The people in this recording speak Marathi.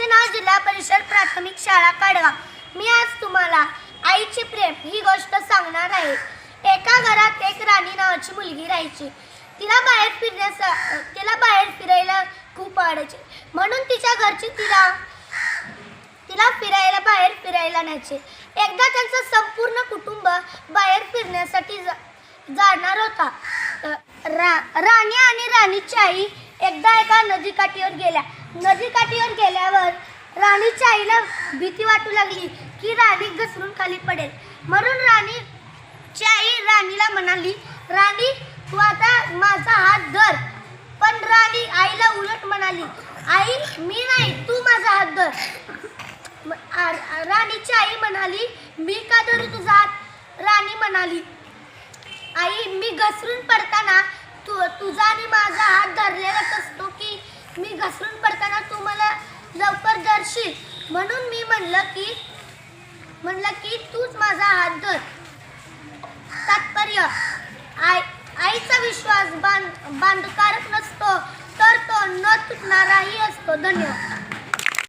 शाळेचे नाव जिल्हा परिषद प्राथमिक शाळा काढवा मी आज तुम्हाला आईचे प्रेम ही गोष्ट सांगणार आहे. एका घरात एक राणी नावाची मुलगी राहायची. तिला बाहेर फिरण्यास तिला बाहेर फिरायला खूप आवडायचे. म्हणून तिच्या घरची तिला तिला फिरायला बाहेर फिरायला न्यायचे. एकदा त्यांचं संपूर्ण कुटुंब बाहेर फिरण्यासाठी जा जाणार होता. रा राणी आणि राणीची आई एकदा एका नदीकाठीवर गेल्या. नदीकाठीवर गेल्यावर राणीच्या आईला भीती वाटू लागली की राणी घसरून खाली पडेल. म्हणून राणीची आई राणीला म्हणाली राणी तू आता माझा हात धर. पण राणी आईला उलट म्हणाली आई मी नाही तू माझा हात धर. राणीची आई म्हणाली मी का धरू तुझा हात? राणी म्हणाली आई मी घसरून पडताना तू तुझा आणि माझा हात धरलेलाच असतो की मी घसरून पडताना तू मला लवकर धरशील? म्हणून मी म्हणलं की म्हणलं की तूच माझा हात धर. तात्पर्य आई आईचा विश्वास बांध बांधकारक नसतो तर तो न तुटणाराही असतो. धन्यवाद.